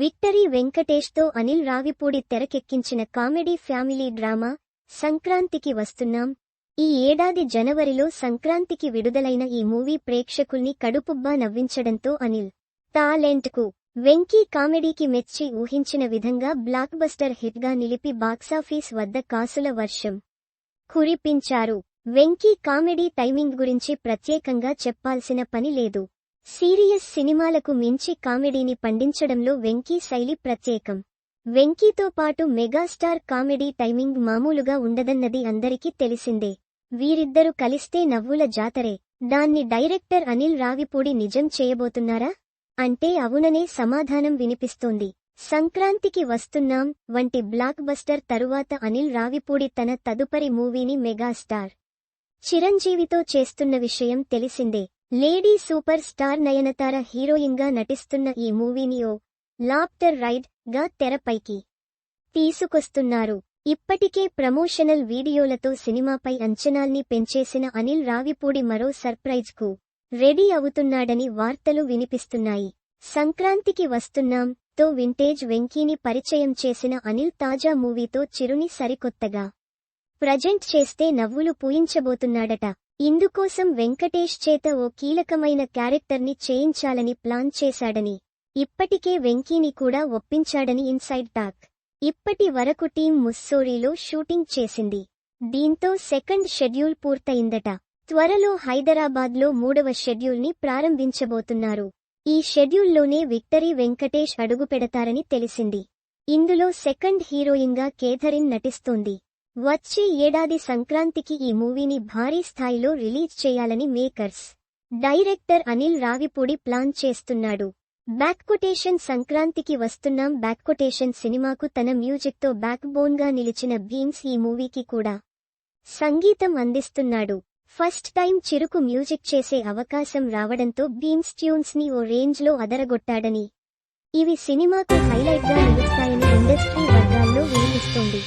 Victory వెంకటేష్తో Anil Ravipudi తెరకెక్కించిన comedy family drama సంక్రాంతికి వస్తున్నాం. ఈ ఏడాది జనవరిలో సంక్రాంతికి విడుదలైన ఈ మూవీ ప్రేక్షకుల్ని కడుపుబ్బా నవ్వించడంతో అనిల్ టాలెంట్కు వెంకీ కామెడీకి మెచ్చి ఊహించిన విధంగా బ్లాక్ బస్టర్ హిట్గా నిలిపి బాక్సాఫీస్ వద్ద కాసుల వర్షం కురిపించారు. వెంకీ కామెడీ టైమింగ్ గురించి ప్రత్యేకంగా చెప్పాల్సిన పని లేదు. సీరియస్ సినిమాలకు మించి కామెడీని పండించడంలో వెంకీ శైలి ప్రత్యేకం. వెంకీతో పాటు మెగాస్టార్ కామెడీ టైమింగ్ మామూలుగా ఉండదన్నది అందరికీ తెలిసిందే. వీరిద్దరు కలిస్తే నవ్వుల జాతరే. దాన్ని డైరెక్టర్ అనిల్ రావిపూడి నిజం చేయబోతున్నారా? అంటే అవుననే సమాధానం వినిపిస్తోంది. సంక్రాంతికి వస్తున్నాం వంటి బ్లాక్ బస్టర్ తరువాత అనిల్ రావిపూడి తన తదుపరి మూవీని మెగాస్టార్. చిరంజీవితో చేస్తున్న విషయం తెలిసిందే. లేడీ సూపర్ స్టార్ నయనతార హీరోయిన్గా నటిస్తున్న ఈ మూవీని ఓ లాప్టర్ రైడ్గా తెరపైకి తీసుకొస్తున్నారు. ఇప్పటికే ప్రమోషనల్ వీడియోలతో సినిమాపై అంచనాల్ని పెంచేసిన అనిల్ రావిపూడి మరో సర్ప్రైజ్కు రెడీ అవుతున్నాడని వార్తలు వినిపిస్తున్నాయి. సంక్రాంతికి వస్తున్నాం తో వింటేజ్ వెంకీని పరిచయం చేసిన అనిల్ తాజా మూవీతో చిరుని సరికొత్తగా ప్రజెంట్ చేస్తే నవ్వులు పూయించబోతున్నాడట. ఇందుకోసం వెంకటేష్ చేత ఓ కీలకమైన క్యారెక్టర్ని చేయించాలని ప్లాన్ చేశాడని. ఇప్పటికే వెంకీని కూడా ఒప్పించాడని ఇన్సైడ్ టాక్. ఇప్పటి వరకు టీం ముస్సోరీలో షూటింగ్ చేసింది. దీంతో సెకండ్ షెడ్యూల్ పూర్తయిందట. త్వరలో హైదరాబాద్లో మూడవ షెడ్యూల్ని ప్రారంభించబోతున్నారు. ఈ షెడ్యూల్లోనే విక్టరీ వెంకటేష్ అడుగుపెడతారని తెలిసింది. ఇందులో సెకండ్ హీరోయిన్గా కేథరిన్ నటిస్తోంది. వచ్చే ఏడాది సంక్రాంతికి ఈ మూవీని భారీ స్థాయిలో రిలీజ్ చేయాలని makers director Anil Ravipudi plan చేస్తున్నాడు. బ్యాక్కొటేషన్ సంక్రాంతికి వస్తున్నాం. బ్యాక్కొటేషన్ సినిమాకు తన మ్యూజిక్తో బ్యాక్ బోన్గా నిలిచిన భీమ్స్ ఈ మూవీకి కూడా సంగీతం అందిస్తున్నాడు. ఫస్ట్ టైం చిరుకు మ్యూజిక్ చేసే అవకాశం రావడంతో భీమ్స్ ట్యూన్స్ని ఓ రేంజ్లో అదరగొట్టాడని ఇవి సినిమాకు హైలైట్గా నిలుస్తాయని ఇండస్ట్రీ వర్గాల్లో వినిపిస్తోంది.